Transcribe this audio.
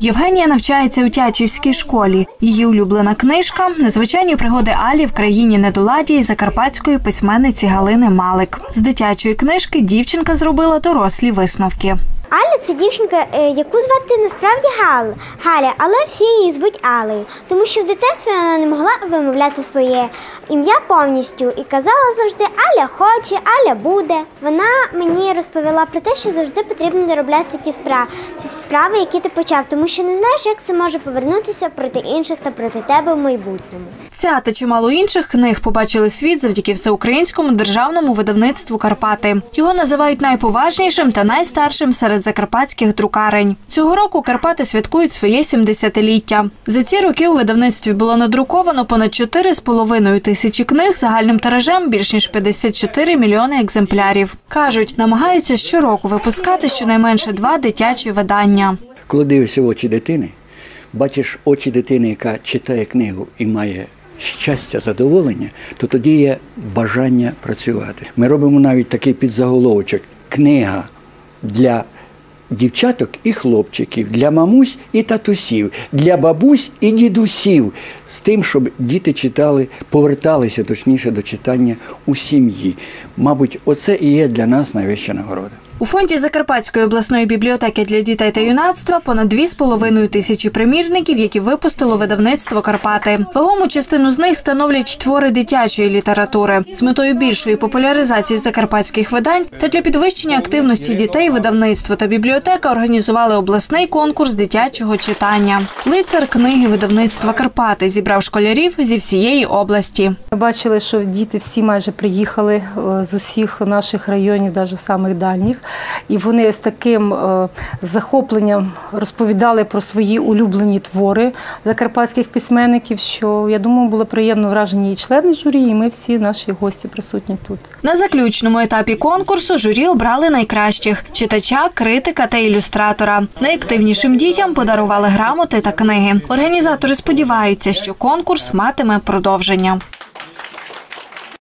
Євгенія навчається у Тячівській школі. Її улюблена книжка незвичайні пригоди Алі в країні недоладі і закарпатської письменниці Галини Малик. З дитячої книжки дівчинка зробила дорослі висновки. Це дівчинка, е, яку звати насправді Гал, Галя, але всі її звуть Алею, тому що в дитинстві вона не могла вимовляти своє ім'я повністю і казала завжди Аля хоче, Аля буде. Вона мені розповіла про те, що завжди потрібно доробляти ті справи, справи, які ти почав, тому що не знаєш, як це може повернутися проти інших та проти тебе в майбутньому. Ця та чимало інших книг побачили світ завдяки всеукраїнському державному видавництву Карпати. Його називають найповажнішим та найстаршим серед закарпатських друкарень. Цього року Карпати святкують своє 70-ліття. За ці роки у видавництві було надруковано понад 4,5 тисячі книг загальним тиражем більш ніж 54 мільйони екземплярів. кажуть, намагаються щороку випускати щонайменше два дитячі видання. Коли дивишся в очі дитини, бачиш очі дитини, яка читає книгу і має щастя, задоволення, то тоді є бажання працювати. Ми робимо навіть такий підзаголовочок книга для дівчаток і хлопчиків, для мамусь і татусів, для бабусь і дідусів, з тим, щоб діти читали, поверталися точніше до читання у сім'ї. Мабуть, оце і є для нас найвища нагорода. У фонді Закарпатської обласної бібліотеки для дітей та юнацтва понад 2,5 тисячі примірників, які випустило видавництво Карпати. Вагому частину з них становлять твори дитячої літератури з метою більшої популяризації закарпатських видань та для підвищення активності дітей. Видавництво та бібліотека організували обласний конкурс дитячого читання. Лицар книги видавництва Карпати зібрав школярів зі всієї області. Ми бачили, що діти всі майже приїхали е, з усіх наших районів, навіть самих дальніх, і вони з таким е, захопленням розповідали про свої улюблені твори закарпатських письменників. Що я думаю, було приємно вражені і члени журі, і ми всі наші гості присутні тут. На заключному етапі конкурсу журі обрали найкращих читача, критика та ілюстратора. Найактивнішим дітям подарували грамоти та книги. Організатори сподіваються, що конкурс матиме продовження.